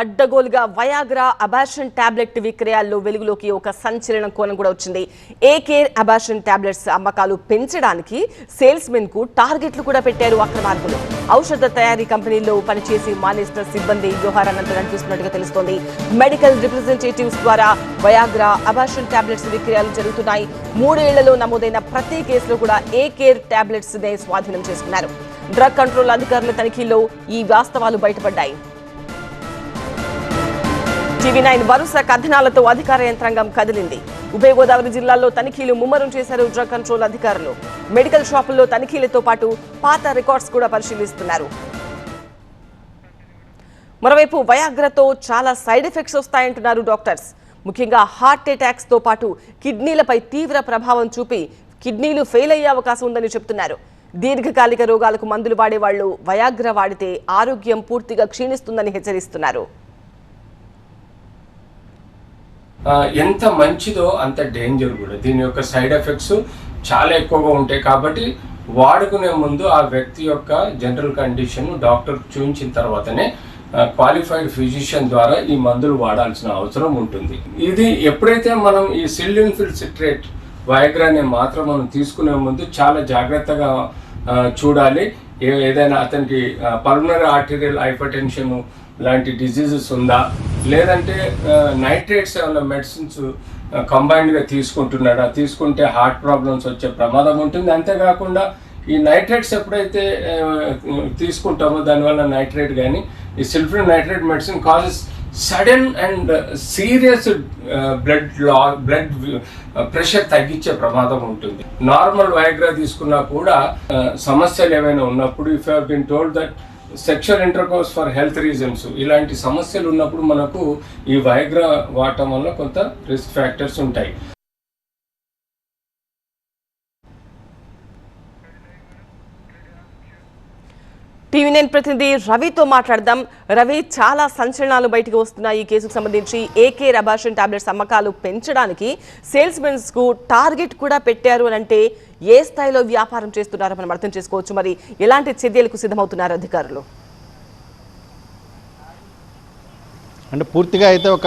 అడ్డగోలుగా Viagra abortion tablet విక్రయాల్లో వెలుగులోకి ఒక సంచలనం కోణం కూడా వచ్చింది. ఏ కేర్ అబాషన్ టాబ్లెట్స్ అమ్మకాలు పెంచడానికి సేల్స్ మెన్కు టార్గెట్లు కూడా పెట్టారు అక్రమార్కులు. ఔషధ తయారీ కంపెనీల్లో పనిచేసి మానేసిన సిబ్బంది వ్యవహారానంతా నడిపిస్తున్నట్టుగా తెలుస్తోంది. మెడికల్ రిప్రజెంటేటివ్స్ ద్వారా వయాగ్రా అబాషన్ టాబ్లెట్స్ విక్రయాలు జరుగుతున్నాయి. మూడేళ్ళలో నమోదైన ప్రతి కేసులో కూడా ఏ కేర్ టాబ్లెట్స్ నే స్వాధీనం చేసుకున్నారు. డ్రగ్ కంట్రోల్ అధికారుల తనిఖీలో ఈ వాస్తవాలు బయటపడ్డాయి. టీవీ నైన్ వరుస కథనాలతో అధికార యంత్రాంగం కదిలింది. ఉభయ గోదావరి జిల్లాల్లో తనిఖీలు ముమ్మరం చేశారు డ్రగ్ కంట్రోల్ అధికారులు. మెడికల్ షాపుల్లో తనిఖీలతో పాటు పాత రికార్డ్స్ కూడా పరిశీలిస్తున్నారు. మరోవైపు వయాగ్రతో చాలా సైడ్ ఎఫెక్ట్స్ వస్తాయంటున్నారు డాక్టర్స్. ముఖ్యంగా హార్ట్ అటాక్స్తో పాటు కిడ్నీలపై తీవ్ర ప్రభావం చూపి కిడ్నీలు ఫెయిల్ అయ్యే అవకాశం ఉందని చెప్తున్నారు దీర్ఘకాలిక రోగాలకు మందులు వాడేవాళ్ళు వయాగ్ర వాడితే ఆరోగ్యం పూర్తిగా క్షీణిస్తుందని హెచ్చరిస్తున్నారు ఆ, ఎంత మంచిదో అంత డేంజర్ కూడా. దీని యొక్క సైడ్ ఎఫెక్ట్స్ చాలా ఎక్కువగా ఉంటాయి కాబట్టి వాడుకునే ముందు ఆ వ్యక్తి యొక్క జనరల్ కండిషన్ డాక్టర్ చూపించిన తర్వాతనే క్వాలిఫైడ్ ఫిజిషియన్ ద్వారా ఈ మందులు వాడాల్సిన అవసరం ఉంటుంది. ఇది ఎప్పుడైతే మనం ఈ సిల్లిన్ఫిల్ సిట్రేట్ వయగ్రా అనే మాత్రం మనం తీసుకునే ముందు చాలా జాగ్రత్తగా చూడాలి. ఏ- ఏదైనా అతనికి పల్మనరీ ఆర్టీరియల్ హైపర్టెన్షన్ లాంటి డిజీజెస్ ఉందా? లేదంటే నైట్రేట్స్ ఏమైనా మెడిసిన్స్ కంబైన్డ్గా తీసుకుంటున్నాడా? తీసుకుంటే హార్ట్ ప్రాబ్లమ్స్ వచ్చే ప్రమాదం ఉంటుంది. అంతేకాకుండా ఈ నైట్రేట్స్ ఎప్పుడైతే తీసుకుంటామో దానివల్ల నైట్రేట్ కానీ ఈ సిల్ఫర్ nitrate medicine causes sudden and serious blood law blood pressure తగ్గించే ప్రమాదం ఉంటుంది. నార్మల్ వైగ్రా తీసుకున్నా కూడా సమస్యలు ఏమైనా ఉన్నప్పుడు if have been told that sexual intercourse for health reasons ఇలాంటి సమస్యలు ఉన్నప్పుడు మనకు ఈ వయగ్రా వాడటం వల్ల కొంత రిస్క్ ఫ్యాక్టర్స్ ఉంటాయి. టీవీ నైన్ ప్రతినిధి రవితో మాట్లాడదాం. రవి చాలా సంచలనాలు బయటకు వస్తున్నాయి ఈ కేసుకు సంబంధించి. ఏకే రబాషన్ టాబ్లెట్స్ అమ్మకాలు పెంచడానికి సేల్స్ మెన్స్ టార్గెట్ కూడా పెట్టారు అని అంటే ఏ స్థాయిలో వ్యాపారం చేస్తున్నారో మనం అర్థం చేసుకోవచ్చు. మరి ఎలాంటి చర్యలకు సిద్ధమవుతున్నారు అధికారులు? అంటే పూర్తిగా అయితే ఒక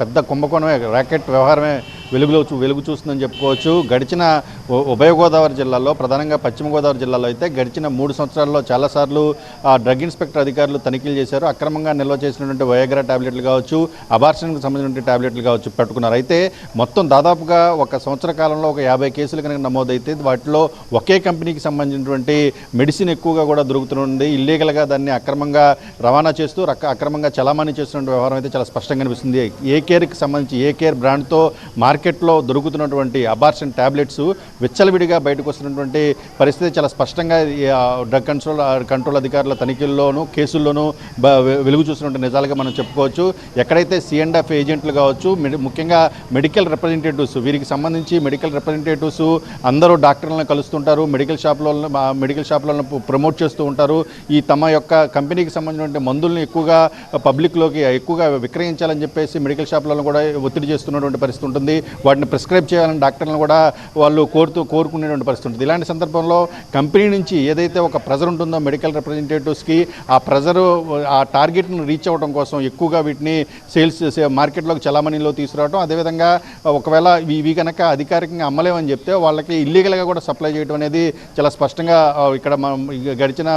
పెద్ద కుంభకోణమే ర్యాకెట్ వ్యవహారమే వెలుగులో వెలుగు చూస్తుందని చెప్పుకోవచ్చు. గడిచిన ఉభయ గోదావరి జిల్లాలో ప్రధానంగా పశ్చిమ గోదావరి జిల్లాలో అయితే గడిచిన మూడు సంవత్సరాల్లో చాలాసార్లు డ్రగ్ ఇన్స్పెక్టర్ అధికారులు తనిఖీలు చేశారు. అక్రమంగా నిల్వ చేసినటువంటి వయోగ్రా టాబ్లెట్లు కావచ్చు అబార్షన్కు సంబంధించిన టాబ్లెట్లు కావచ్చు పెట్టుకున్నారు. అయితే మొత్తం దాదాపుగా ఒక సంవత్సర కాలంలో ఒక యాభై కేసులు కనుక నమోదైతే వాటిలో ఒకే కంపెనీకి సంబంధించినటువంటి మెడిసిన్ ఎక్కువగా కూడా దొరుకుతుంది. ఇల్లీగల్గా దాన్ని అక్రమంగా రవాణా చేస్తూ అక్రమంగా చలామణి చేస్తున్న వ్యవహారం అయితే చాలా స్పష్టంగా కనిపిస్తుంది. ఏ కేర్కి సంబంధించి ఏ కేర్ బ్రాండ్తో మార్కెట్లో దొరుకుతున్నటువంటి అబార్షన్ టాబ్లెట్స్ విచ్చలవిడిగా బయటకు వస్తున్నటువంటి పరిస్థితి చాలా స్పష్టంగా డ్రగ్ కంట్రోల్ కంట్రోల్ అధికారుల తనిఖీల్లోనూ కేసుల్లోనూ బ- వె- వెలుగు చూసినటువంటి నిజాలుగా మనం చెప్పుకోవచ్చు. ఎక్కడైతే సిఎండ్ఎఫ్ ఏజెంట్లు కావచ్చు ముఖ్యంగా మెడికల్ రిప్రజెంటేటివ్స్ వీరికి సంబంధించి మెడికల్ రిప్రజెంటేటివ్స్ అందరూ డాక్టర్లను కలుస్తుంటారు. మెడికల్ షాప్లో మెడికల్ షాప్లను ప్రమోట్ చేస్తూ ఉంటారు. ఈ తమ యొక్క కంపెనీకి సంబంధించిన మందుల్ని ఎక్కువగా పబ్లిక్లోకి ఎక్కువగా విక్రయించాలని చెప్పేసి మెడికల్ షాప్లను కూడా ఒత్తిడి చేస్తున్నటువంటి పరిస్థితి ఉంటుంది. వాటిని ప్రిస్క్రైబ్ చేయాలని డాక్టర్లను కూడా వాళ్ళు కోరుతూ కోరుకునేటువంటి పరిస్థితి ఉంటుంది. ఇలాంటి సందర్భంలో కంపెనీ నుంచి ఏదైతే ఒక ప్రెజర్ ఉంటుందో మెడికల్ రిప్రజెంటేటివ్స్కి ఆ ప్రెజర్ ఆ టార్గెట్ను రీచ్ అవ్వడం కోసం ఎక్కువగా వీటిని సేల్స్ మార్కెట్లోకి చలామణిలో తీసుకురావడం అదేవిధంగా ఒకవేళ ఇవి కనుక అధికారికంగా అమ్మలేమని చెప్తే వాళ్ళకి ఇల్లీగల్గా కూడా సప్లై చేయడం అనేది చాలా స్పష్టంగా ఇక్కడ మనం గడిచిన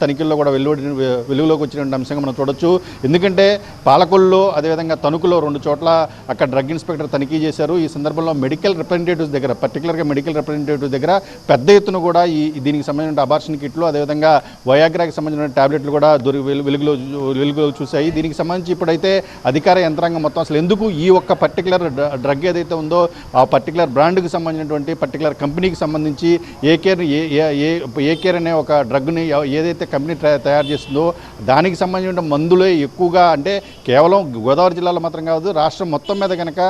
తనిఖీల్లో కూడా వెలువడి వెలుగులోకి వచ్చినటువంటి అంశంగా మనం చూడొచ్చు. ఎందుకంటే పాలకొల్లో అదేవిధంగా తణుకులో రెండు చోట్ల అక్కడ డ్రగ్ ఇన్స్పెక్టర్ తనిఖీ చేశారు. ఈ సందర్భంలో మెడికల్ రిప్రజెంటేటివ్స్ దగ్గర పర్టికులర్గా మెడికల్ రిప్రజెంటేటివ్స్ దగ్గర పెద్ద ఎత్తున కూడా ఈ దీనికి సంబంధించిన అబార్షన్ కిట్లు అదేవిధంగా వయాగ్రాకి సంబంధించిన ట్యాబ్లెట్లు కూడా దొరి వెలుగులో వెలుగులో చూశాయి. దీనికి సంబంధించి ఇప్పుడైతే అధికార యంత్రాంగం మొత్తం అసలు ఎందుకు ఈ ఒక్క పర్టికులర్ డ్రగ్ ఏదైతే ఉందో ఆ పర్టికులర్ బ్రాండ్కి సంబంధించినటువంటి పర్టికులర్ కంపెనీకి సంబంధించి ఏ కేర్ ఏ కేర్ అనే ఒక డ్రగ్ని ఏదైతే కంపెనీ తయారు చేస్తుందో దానికి సంబంధించిన మందులే ఎక్కువగా అంటే కేవలం గోదావరి జిల్లాలో మాత్రం కాదు రాష్ట్రం మొత్తం మీద కనుక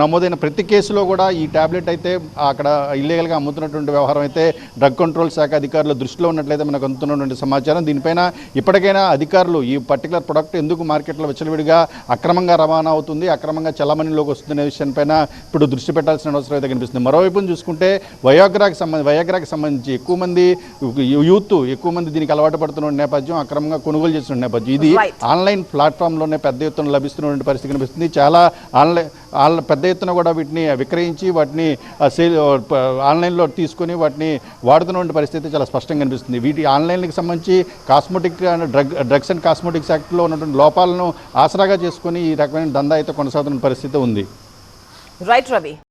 నమోదు నమోదైన ప్రతి కేసులో కూడా ఈ టాబ్లెట్ అయితే అక్కడ ఇల్లీగల్గా అమ్ముతున్నటువంటి వ్యవహారం అయితే డ్రగ్ కంట్రోల్ శాఖ అధికారుల దృష్టిలో ఉన్నట్లయితే మనకు అందుతున్నటువంటి సమాచారం. దీనిపైన ఇప్పటికైనా అధికారులు ఈ పర్టికులర్ ప్రొడక్ట్ ఎందుకు మార్కెట్లో విచ్చలవిడిగా అక్రమంగా రవాణా అవుతుంది అక్రమంగా చలామణిలోకి వస్తుందనే విషయంపైన ఇప్పుడు దృష్టి పెట్టాల్సిన అవసరం అయితే కనిపిస్తుంది. మరోవైపు చూసుకుంటే వయోగ్రాకి సంబంధించి వయోగ్రాకి సంబంధించి ఎక్కువ మంది యూత్ ఎక్కువ మంది దీనికి అలవాటు పడుతున్న నేపథ్యం అక్రమంగా కొనుగోలు చేస్తున్న నేపథ్యం. ఇది. ఆన్లైన్ ప్లాట్ఫామ్లోనే పెద్ద ఎత్తున లభిస్తున్నటువంటి పరిస్థితి కనిపిస్తుంది. చాలా ఆన్లైన్ పెద్ద ఎత్తున కూడా వీటిని విక్రయించి వాటిని సేల్ ఆన్లైన్లో తీసుకొని వాటిని వాడుతున్నటువంటి పరిస్థితి చాలా స్పష్టంగా కనిపిస్తుంది. వీటి ఆన్లైన్కి సంబంధించి cosmetic and drug drugs and cosmetics యాక్ట్లో ఉన్నటువంటి లోపాలను ఆసరాగా చేసుకుని ఈ రకమైన దందా అయితే కొనసాగుతున్న పరిస్థితి ఉంది. రైట్ రవి.